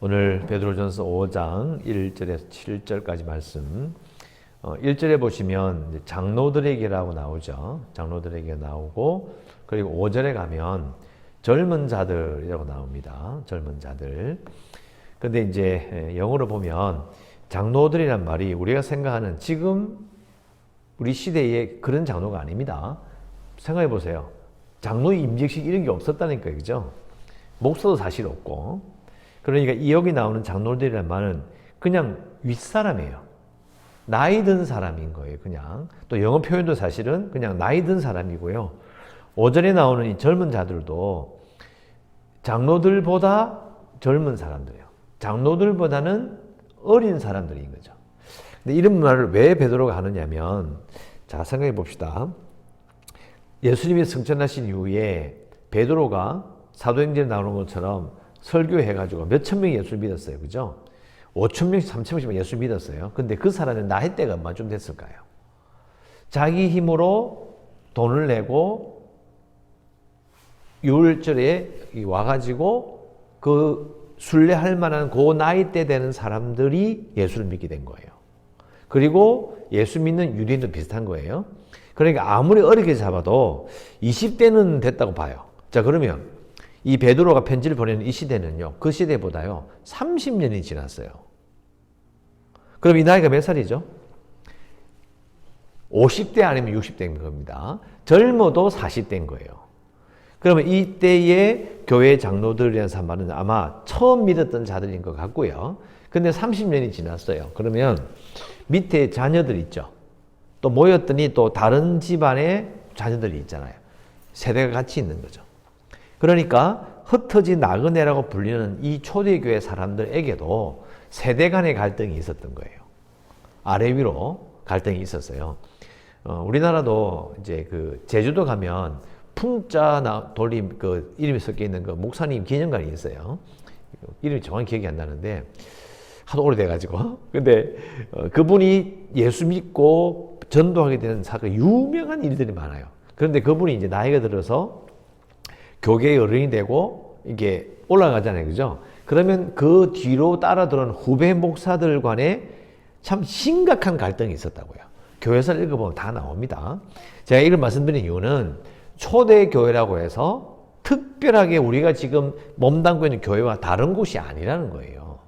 오늘 베드로전서 5장 1절에서 7절까지 말씀. 어, 1절에 보시면 이제 장로들에게라고 나오죠. 장로들에게 나오고 그리고 5절에 가면 젊은 자들이라고 나옵니다. 젊은 자들. 근데 이제 영어로 보면 장로들이란 말이 우리가 생각하는 지금 우리 시대의 그런 장로가 아닙니다. 생각해 보세요. 장로 임직식 이런 게 없었다니까요. 그죠? 목사도 사실 없고. 그러니까 이 여기 나오는 장로들이란 말은 그냥 윗사람이에요. 나이 든 사람인 거예요. 그냥. 또 영어 표현도 사실은 그냥 나이 든 사람이고요. 오전에 나오는 이 젊은 자들도 장로들보다 젊은 사람들이에요. 장로들보다는 어린 사람들인 거죠. 근데 이런 말을 왜 베드로가 하느냐면 자 생각해 봅시다. 예수님이 승천하신 이후에 베드로가 사도행전에 나오는 것처럼 설교해가지고 몇천 명이 예수를 믿었어요. 그죠? 5천 명씩, 3천 명씩 예수 믿었어요. 근데 그 사람은 나이대가 얼마쯤 됐을까요? 자기 힘으로 돈을 내고 유월절에 와가지고 그 순례할 만한 그 나이대 되는 사람들이 예수를 믿게 된 거예요. 그리고 예수 믿는 유대인도 비슷한 거예요. 그러니까 아무리 어리게 잡아도 20대는 됐다고 봐요. 자, 그러면 이 베드로가 편지를 보내는 이 시대는요, 그 시대보다요, 30년이 지났어요. 그럼 이 나이가 몇 살이죠? 50대 아니면 60대인 겁니다. 젊어도 40대인 거예요. 그러면 이때의 교회 장로들이라는 사람은 아마 처음 믿었던 자들인 것 같고요. 근데 30년이 지났어요. 그러면 밑에 자녀들 있죠. 또 모였더니 또 다른 집안의 자녀들이 있잖아요. 세대가 같이 있는 거죠. 그러니까 흩어진 나그네라고 불리는 이 초대교회 사람들에게도 세대 간의 갈등이 있었던 거예요. 아래 위로 갈등이 있었어요. 어, 우리나라도 이제 그 제주도 가면 풍자 나, 돌림 그 이름이 섞여 있는 그 목사님 기념관이 있어요. 이름이 정확히 기억이 안 나는데 하도 오래돼가지고. 근데 어, 그분이 예수 믿고 전도하게 되는 사건 유명한 일들이 많아요. 그런데 그분이 이제 나이가 들어서 교계의 어른이 되고 이게 올라가잖아요. 그죠? 그러면 그 뒤로 따라 들어온 후배 목사들 간에 참 심각한 갈등이 있었다고요. 교회사를 읽어보면 다 나옵니다. 제가 이걸 말씀드린 이유는 초대교회라고 해서 특별하게 우리가 지금 몸담고 있는 교회와 다른 곳이 아니라는 거예요.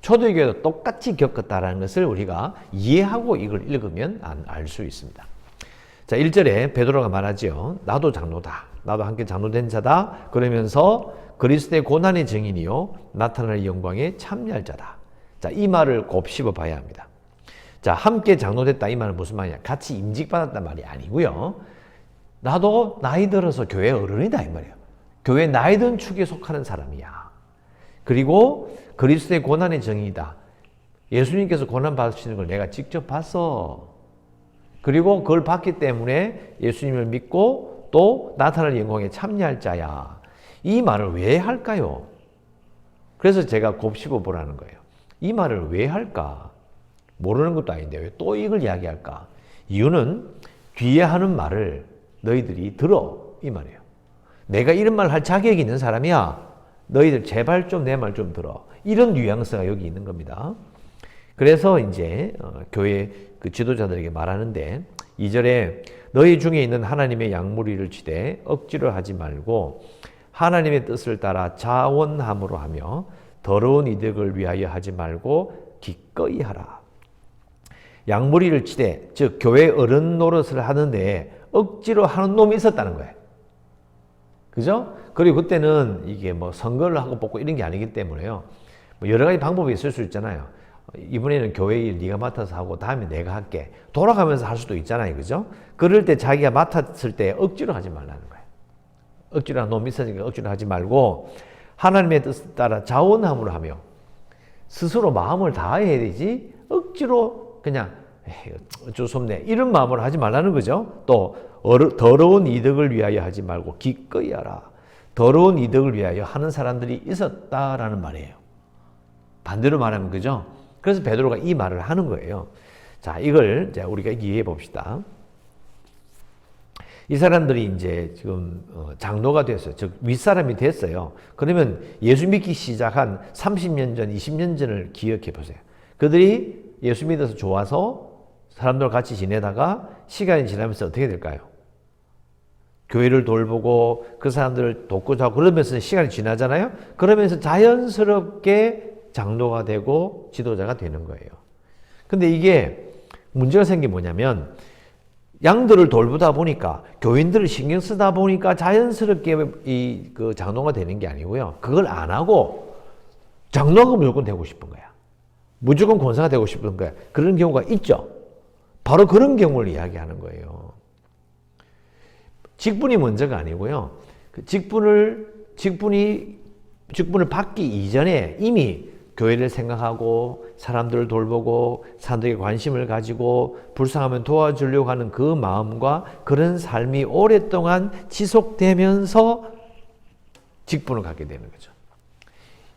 초대교회도 똑같이 겪었다라는 것을 우리가 이해하고 이걸 읽으면 알 수 있습니다. 자, 1절에 베드로가 말하지요. 나도 장로다. 나도 함께 장로된 자다. 그러면서 그리스도의 고난의 증인이요. 나타날 영광에 참여할 자다. 자, 이 말을 곱씹어 봐야 합니다. 자, 함께 장로됐다. 이 말은 무슨 말이냐? 같이 임직받았단 말이 아니고요. 나도 나이 들어서 교회 어른이다. 이 말이에요. 교회 나이 든 축에 속하는 사람이야. 그리고 그리스도의 고난의 정의이다. 예수님께서 고난 받으시는 걸 내가 직접 봤어. 그리고 그걸 봤기 때문에 예수님을 믿고 또 나타날 영광에 참여할 자야. 이 말을 왜 할까요? 그래서 제가 곱씹어 보라는 거예요. 이 말을 왜 할까? 모르는 것도 아닌데 왜 또 이걸 이야기할까? 이유는 뒤에 하는 말을 너희들이 들어. 이 말이에요. 내가 이런 말 할 자격이 있는 사람이야. 너희들 제발 좀 내 말 좀 들어. 이런 뉘앙스가 여기 있는 겁니다. 그래서 이제 어, 교회 그 지도자들에게 말하는데 2절에 너희 중에 있는 하나님의 양무리를 치되 억지로 하지 말고 하나님의 뜻을 따라 자원함으로 하며 더러운 이득을 위하여 하지 말고 기꺼이 하라. 양무리를 치되 즉 교회 어른 노릇을 하는데 억지로 하는 놈이 있었다는 거예요. 그죠? 그리고 그때는 이게 뭐 선거를 하고 뽑고 이런 게 아니기 때문에요. 뭐 여러 가지 방법이 있을 수 있잖아요. 이번에는 교회 일 네가 맡아서 하고 다음에 내가 할게. 돌아가면서 할 수도 있잖아요. 그죠? 그럴 때 자기가 맡았을 때 억지로 하지 말라는 거예요. 억지로 놈 있으니까 억지로 하지 말고 하나님의 뜻에 따라 자원함으로 하며 스스로 마음을 다해야 되지 억지로 그냥 어쩔 수 없네 이런 마음으로 하지 말라는 거죠. 또 더러운 이득을 위하여 하지 말고 기꺼이 하라. 더러운 이득을 위하여 하는 사람들이 있었다라는 말이에요. 반대로 말하면 그죠? 그래서 베드로가 이 말을 하는 거예요. 자, 이걸 이제 우리가 이해해 봅시다. 이 사람들이 이제 지금 어, 장로가 됐어요. 즉 윗사람이 됐어요. 그러면 예수 믿기 시작한 30년 전, 20년 전을 기억해 보세요. 그들이 예수 믿어서 좋아서 사람들과 같이 지내다가 시간이 지나면서 어떻게 될까요? 교회를 돌보고 그 사람들을 돕고 자고 그러면서 시간이 지나잖아요. 그러면서 자연스럽게 장로가 되고 지도자가 되는 거예요. 근데 이게 문제가 생긴 게 뭐냐면 양들을 돌보다 보니까 교인들을 신경 쓰다 보니까 자연스럽게 이 그 장로가 되는 게 아니고요. 그걸 안 하고 장로가 무조건 되고 싶은 거야. 무조건 권사가 되고 싶은 거야. 그런 경우가 있죠. 바로 그런 경우를 이야기하는 거예요. 직분이 먼저가 아니고요. 그 직분을 직분이 직분을 받기 이전에 이미 교회를 생각하고 사람들을 돌보고 사람들에게 관심을 가지고 불쌍하면 도와주려고 하는 그 마음과 그런 삶이 오랫동안 지속되면서 직분을 갖게 되는 거죠.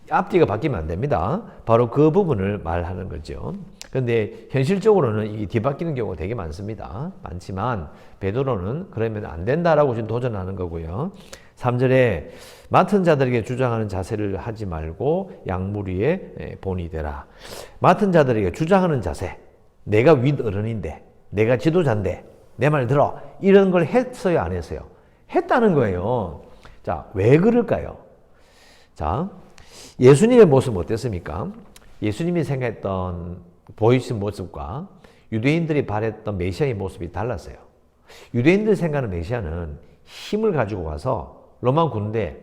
앞뒤가 바뀌면 안 됩니다. 바로 그 부분을 말하는 거죠. 근데 현실적으로는 이 뒤바뀌는 경우가 되게 많습니다. 많지만 베드로는 그러면 안 된다라고 지금 도전하는 거고요. 3절에 맡은 자들에게 주장하는 자세를 하지 말고 양물 위에 본이 되라. 맡은 자들에게 주장하는 자세. 내가 윗 어른인데, 내가 지도자인데, 내 말 들어. 이런 걸 했어요, 안 했어요? 했다는 거예요. 자, 왜 그럴까요? 자, 예수님의 모습 어땠습니까? 예수님이 생각했던 보이신 모습과 유대인들이 바랬던 메시아의 모습이 달랐어요. 유대인들 생각하는 메시아는 힘을 가지고 와서 로마 군대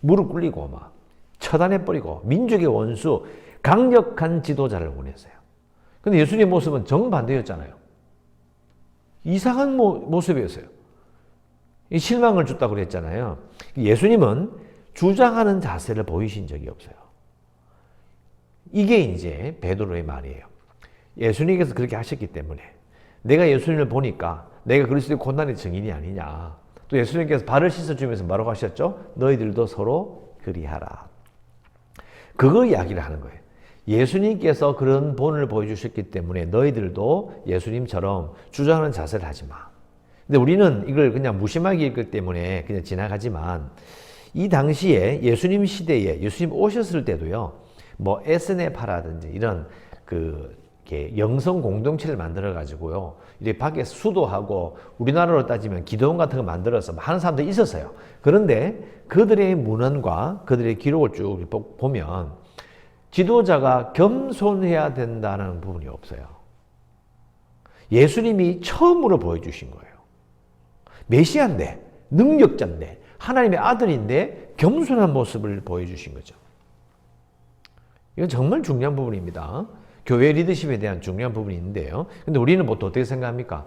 무릎 꿇리고 막 처단해 버리고 민족의 원수 강력한 지도자를 원했어요. 근데 예수님의 모습은 정반대였잖아요. 이상한 모, 모습이었어요. 실망을 줬다고 그랬잖아요. 예수님은 주장하는 자세를 보이신 적이 없어요. 이게 이제 베드로의 말이에요. 예수님께서 그렇게 하셨기 때문에 내가 예수님을 보니까 내가 그리스도의 고난의 증인이 아니냐. 또 예수님께서 발을 씻어주면서 뭐라고 하셨죠? 너희들도 서로 그리하라. 그거 이야기를 하는 거예요. 예수님께서 그런 본을 보여주셨기 때문에 너희들도 예수님처럼 주장하는 자세를 하지 마. 근데 우리는 이걸 그냥 무심하게 읽기 때문에 그냥 지나가지만 이 당시에 예수님 시대에 예수님 오셨을 때도요, 뭐 SNF라든지 이런 그 영성 공동체를 만들어 가지고요. 이렇게 밖에 수도하고 우리나라로 따지면 기도원 같은 거 만들어서 하는 사람들이 있었어요. 그런데 그들의 문헌과 그들의 기록을 쭉 보면 지도자가 겸손해야 된다는 부분이 없어요. 예수님이 처음으로 보여주신 거예요. 메시아인데, 능력자인데, 하나님의 아들인데 겸손한 모습을 보여주신 거죠. 이건 정말 중요한 부분입니다. 교회 리더십에 대한 중요한 부분이 있는데요. 근데 우리는 보통 어떻게 생각합니까?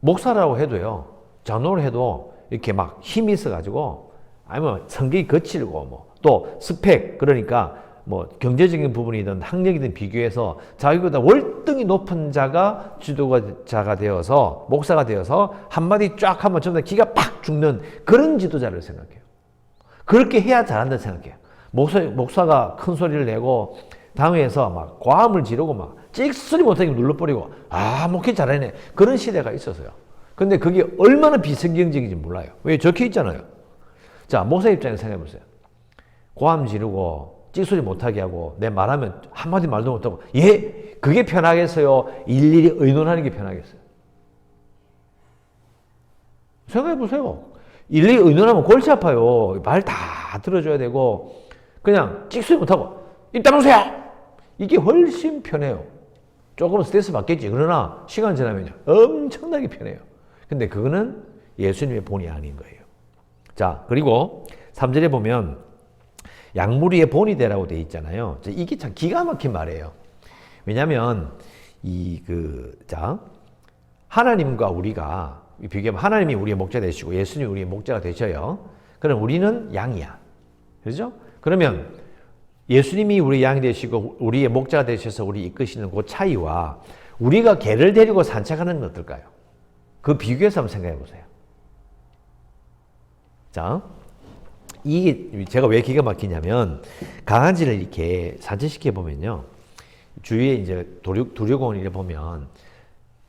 목사라고 해도요, 장로를 해도 이렇게 막 힘이 있어가지고, 아니면 성격이 거칠고, 뭐, 또 스펙, 그러니까 뭐 경제적인 부분이든 학력이든 비교해서 자기보다 월등히 높은 자가 지도자가 되어서 목사가 되어서 한마디 쫙 하면 전부 다 기가 팍 죽는 그런 지도자를 생각해요. 그렇게 해야 잘한다 생각해요. 목사, 목사가 큰 소리를 내고 당회에서 막 과음을 지르고 막 찍소리 못하게 눌러버리고 아 목회 잘하네 그런 시대가 있었어요. 근데 그게 얼마나 비성경적인지 몰라요. 왜 적혀 있잖아요. 자 목사 입장에서 생각해 보세요. 고함 지르고 찍소리 못하게 하고 내 말하면 한마디 말도 못하고 예 그게 편하겠어요 일일이 의논하는 게 편하겠어요 생각해 보세요 일일이 의논하면 골치 아파요 말 다 들어줘야 되고 그냥 찍소리 못하고 입 다무세요 이게 훨씬 편해요 조금 스트레스 받겠지 그러나 시간 지나면 엄청나게 편해요 근데 그거는 예수님의 본이 아닌 거예요 자 그리고 3절에 보면 약물위에 본이 되라고 돼 있잖아요. 이게 참 기가 막힌 말이에요. 왜냐하면 이 그 자 하나님과 우리가 비교하면 하나님이 우리의 목자 되시고 예수님이 우리의 목자가 되셔요. 그럼 우리는 양이야. 그렇죠? 그러면 예수님이 우리 양이 되시고 우리의 목자가 되셔서 우리 이끄시는 그 차이와 우리가 개를 데리고 산책하는 건 어떨까요? 그 비교해서 한번 생각해 보세요. 자, 이게 제가 왜 기가 막히냐면 강아지를 이렇게 산책시켜 보면요 주위에 이제 도륙, 도륙공원 이래 보면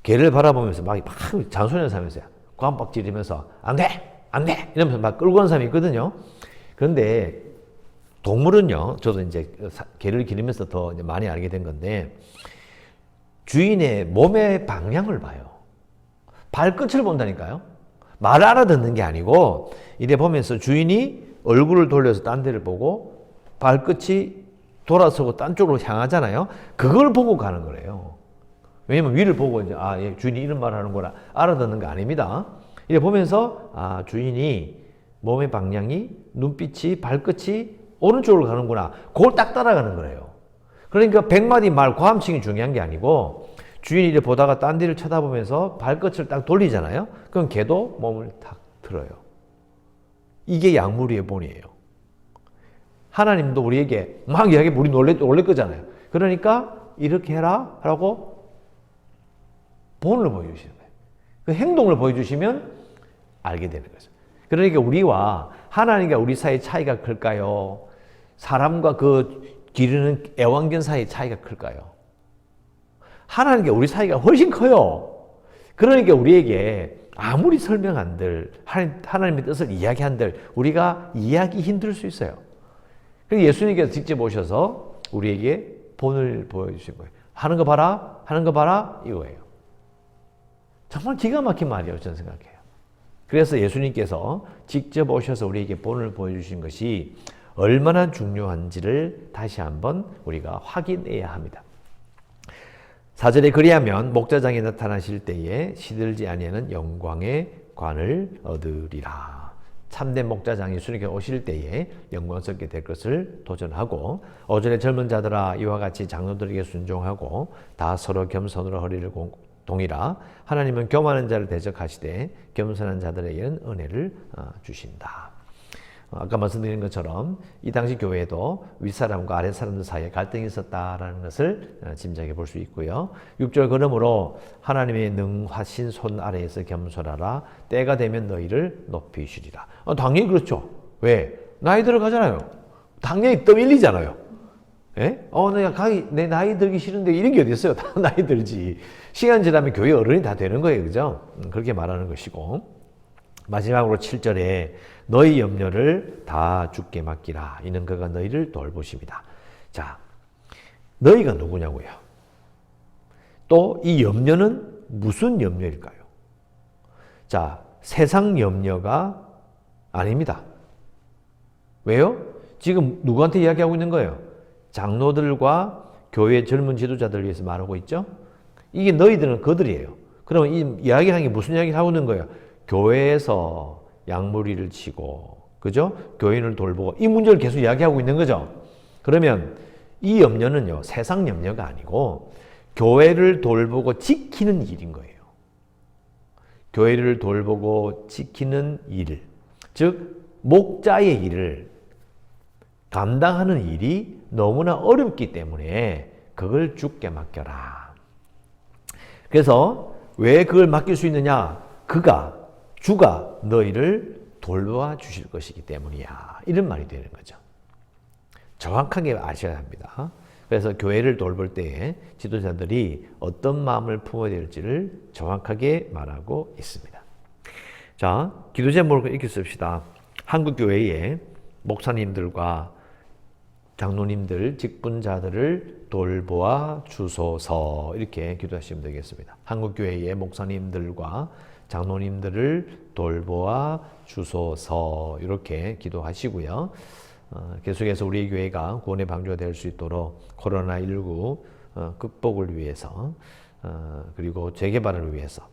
개를 바라보면서 막, 막 잔소리를 하면서 고함박 지르면서 안 돼! 안 돼! 이러면서 막 끌고 가는 사람이 있거든요. 그런데 동물은요, 저도 이제 사- 개를 기르면서 더 많이 알게 된 건데, 주인의 몸의 방향을 봐요. 발끝을 본다니까요. 말 알아듣는 게 아니고, 이래 보면서 주인이 얼굴을 돌려서 딴 데를 보고, 발끝이 돌아서고 딴 쪽으로 향하잖아요. 그걸 보고 가는 거래요. 왜냐면 위를 보고 이제, 아, 얘 주인이 이런 말 하는구나. 알아듣는 거 아닙니다. 이래 보면서, 아, 주인이 몸의 방향이, 눈빛이, 발끝이 오른쪽으로 가는구나. 그걸 딱 따라가는 거예요. 그러니까 백마디 말 과함칭이 중요한 게 아니고 주인이 이제 보다가 딴 데를 쳐다보면서 발끝을 딱 돌리잖아요. 그럼 걔도 몸을 탁 들어요. 이게 약물이의 본이에요. 하나님도 우리에게 막 이야기 우리 놀래 놀래 거잖아요. 그러니까 이렇게 해라 하고 본을 보여주시는 거예요. 그 행동을 보여주시면 알게 되는 거죠. 그러니까 우리와 하나님과 우리 사이 차이가 클까요? 사람과 그 기르는 애완견 사이 차이가 클까요? 하나님과 우리 사이가 훨씬 커요. 그러니까 우리에게 아무리 설명 한들 하나님 의 뜻을 이야기한들 우리가 이해하기 힘들 수 있어요. 그래서 예수님께서 직접 오셔서 우리에게 본을 보여주신 거예요. 하는 거 봐라, 하는 거 봐라 이거예요. 정말 기가 막힌 말이에요, 저는 생각해요. 그래서 예수님께서 직접 오셔서 우리에게 본을 보여주신 것이 얼마나 중요한지를 다시 한번 우리가 확인해야 합니다. 사절에 그리하면 목자장이 나타나실 때에 시들지 아니하는 영광의 관을 얻으리라. 참된 목자장이 예수님께 오실 때에 영광스럽게 될 것을 도전하고 오전에 젊은 자들아 이와 같이 장로들에게 순종하고 다 서로 겸손으로 허리를 동이라 하나님은 교만한 자를 대적하시되 겸손한 자들에게는 은혜를 어, 주신다. 어, 아까 말씀드린 것처럼 이 당시 교회에도 윗사람과 아랫사람들 사이에 갈등이 있었다라는 것을 어, 짐작해 볼 수 있고요. 6절 그러므로 하나님의 능하신 손 아래에서 겸손하라 때가 되면 너희를 높이시리라. 어, 당연히 그렇죠. 왜? 나이 들어가잖아요. 당연히 떠밀리잖아요. 예? 어, 내가 가기, 내 나이 들기 싫은데 이런 게 어디 있어요? 다 나이 들지. 시간 지나면 교회 어른이 다 되는 거예요. 그죠? 음, 그렇게 말하는 것이고. 마지막으로 7절에 너희 염려를 다 죽게 맡기라. 이는 그가 너희를 돌보십니다. 자, 너희가 누구냐고요? 또 이 염려는 무슨 염려일까요? 자, 세상 염려가 아닙니다. 왜요? 지금 누구한테 이야기하고 있는 거예요? 장로들과 교회 젊은 지도자들 위해서 말하고 있죠? 이게 너희들은 그들이에요. 그러면 이 이야기를 하는 게 무슨 이야기를 하고 있는 거예요? 교회에서 양무리를 치고, 그죠? 교인을 돌보고, 이 문제를 계속 이야기하고 있는 거죠? 그러면 이 염려는요, 세상 염려가 아니고, 교회를 돌보고 지키는 일인 거예요. 교회를 돌보고 지키는 일. 즉, 목자의 일을 감당하는 일이 너무나 어렵기 때문에 그걸 죽게 맡겨라. 그래서 왜 그걸 맡길 수 있느냐? 그가 주가 너희를 돌보아 주실 것이기 때문이야. 이런 말이 되는 거죠. 정확하게 아셔야 합니다. 그래서 교회를 돌볼 때에 지도자들이 어떤 마음을 품어야 될지를 정확하게 말하고 있습니다. 자, 기도 제목을 이렇게 씁시다. 한국 교회의 목사님들과 장로님들, 직분자들을 돌보아 주소서 이렇게 기도하시면 되겠습니다. 한국 교회의 목사님들과 장로님들을 돌보아 주소서 이렇게 기도하시고요. 어, 계속해서 우리 교회가 구원의 방주가 될 수 있도록 코로나19 어, 극복을 위해서 어, 그리고 재개발을 위해서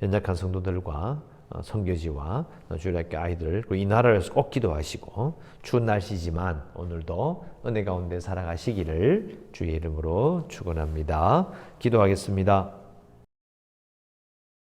연약한 성도들과 어, 성교지와 주일학교 아이들 그리고 이 나라를 위해서 꼭 기도하시고 추운 날씨지만 오늘도 은혜 가운데 살아가시기를 주의 이름으로 축원합니다. 기도하겠습니다.